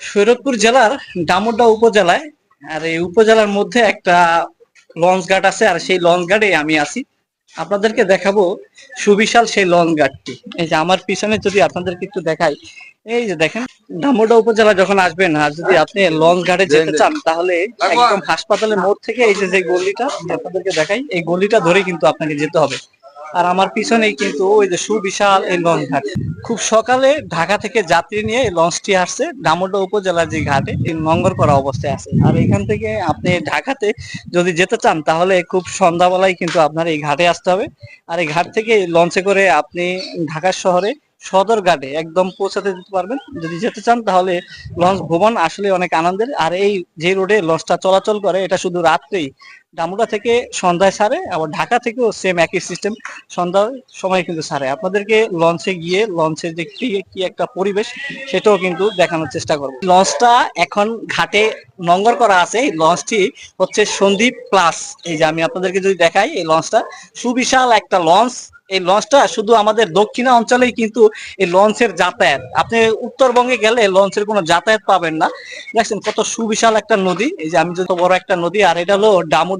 শরীয়তপুর জেলার ডামুড্ডা উপজেলায় আর এই উপজেলার মধ্যে একটা লঞ্চ ঘাট আছে আর সেই লঞ্চ ঘাটে আমি আছি। আপনাদেরকে দেখাবো সুবিশাল সেই লঞ্চ ঘাটটি। এই যে আমার পিছনে যদি আপনাদেরকে একটু দেখাই এই যে দেখেন ডামুড্ডা উপজেলা যখন আসবেন আর যদি আপনি লঞ্চ ঘাটে যেতে চান তাহলে একদম। হাসপাতালের মোড় থেকে এই যে যে গলিটা আপনাদেরকে দেখাই এই গলিটা ধরে কিন্তু আপনাকে যেতে হবে। আর আমার পিছনেই কিন্তু ওই যে সুবিশাল এই লঞ্চ ঘাট খুব সকালে ঢাকা থেকে যাত্রী নিয়ে এই লঞ্চটি আসছে ডামোডা উপজেলার যে ঘাটে নঙ্গর করা অবস্থায় আছে। আর এখান থেকে আপনি ঢাকাতে যদি যেতে চান, তাহলে খুব সন্ধ্যাবেলায় কিন্তু আপনার এই ঘাটে আসতে হবে। আর এই ঘাট থেকে লঞ্চে করে আপনি ঢাকা শহরে সদর ঘাটে একদম পৌঁছাতে যেতে পারবেন। যদি যেতে চান, তাহলে লঞ্চ ভ্রমণ আসলে অনেক আনন্দের। আর এই যে রোডে লঞ্চটা চলাচল করে, এটা শুধু রাত্রেই ডামুডা থেকে সন্ধ্যায় সারে, আবার ঢাকা থেকেও সেম একই সিস্টেম সন্ধ্যার সময় কিন্তু সারে। আপনাদেরকে লঞ্চে গিয়ে লঞ্চের যে কি একটা পরিবেশ, সেটাও কিন্তু দেখানোর চেষ্টা করব। লঞ্চটা এখন ঘাটে নঙ্গর করা আছে। এই লঞ্চটি হচ্ছে সন্দীপ প্লাস এই যে আমি আপনাদেরকে যদি দেখাই, এই লঞ্চটা সুবিশাল একটা লঞ্চ এই লঞ্চটা শুধু আমাদের দক্ষিণা অঞ্চলেই কিন্তু এই লঞ্চের যাতায়াত। আপনি উত্তরবঙ্গে গেলে লঞ্চের কোনো যাতায়াত পাবেন না। দেখছেন কত সুবিশাল একটা নদী। এই যে আমি যত বড় একটা নদী, আর এটা হলো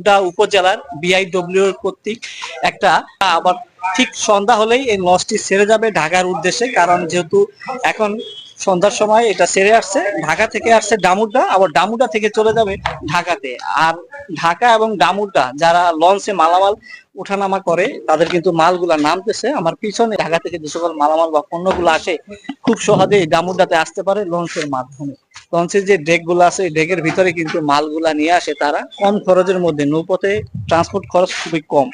ডামুড্ডা উপজেলার বিআইডব্লিউ কর্তৃক একটা, আবার ঠিক সন্ধ্যা হলেই এই লঞ্চটি ছেড়ে যাবে ঢাকার উদ্দেশ্যে, কারণ যেহেতু এখন সন্ধ্যার সময় এটা ছেড়ে আসছে, ঢাকা থেকে আসছে ডামুড্ডা, আবার ডামুড্ডা থেকে চলে যাবে ঢাকাতে। আর ঢাকা এবং ডামুড্ডা যারা লঞ্চে মালামাল ওঠানামা করে, তাদের কিন্তু মালগুলা নামতেছে। আমার পিছনে ঢাকা থেকে যে সকল মালামাল বা পণ্যগুলো আসে, খুব সহজেই ডামুড্ডাতে আসতে পারে লঞ্চের মাধ্যমে। লঞ্চের যে ডেকগুলো আছে, এই ডেকের ভিতরে কিন্তু মালগুলা নিয়ে আসে তারা। কম খরচের মধ্যে নৌপথে ট্রান্সপোর্ট খরচ খুবই কম।